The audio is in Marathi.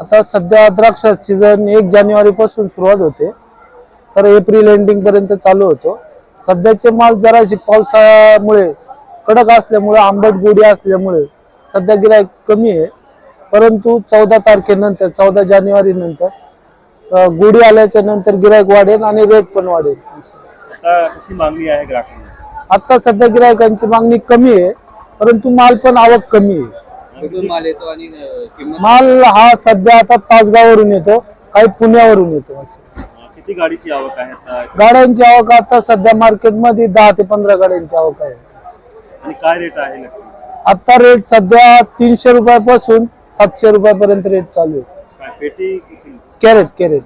आता सध्या द्राक्ष सीझन एक जानेवारी पासून सुरुवात होते. तर एप्रिल एंडिंग पर्यंत चालू होतो. सध्याचे माल जराशी पावसामुळे कडक असल्यामुळे आंबट गोडी असल्यामुळे सध्या गिराईक कमी आहे. परंतु चौदा तारखेनंतर चौदा जानेवारी नंतर गोडी आल्याच्यानंतर गिराईक वाढेल आणि रेट पण वाढेल. कशी मागणी आहे आता सध्या गिरायकांची मागणी कमी आहे परंतु माल पण आवक कमी आहे. माल येतो आणि अं, किंमत माल हा सध्या आता तासगाववरून येतो काही पुण्यावरून येतो. असं किती गाडीची आवक आहे गाड्यांची आवक आता सध्या मार्केटमध्ये दहा ते पंधरा गाड्यांची आवक आहे. आणि काय रेट आहे नक्की? आता रेट सध्या तीनशे रुपयापासून सातशे रुपयापर्यंत रेट चालू आहे. काय पेटी किती? Crate crate.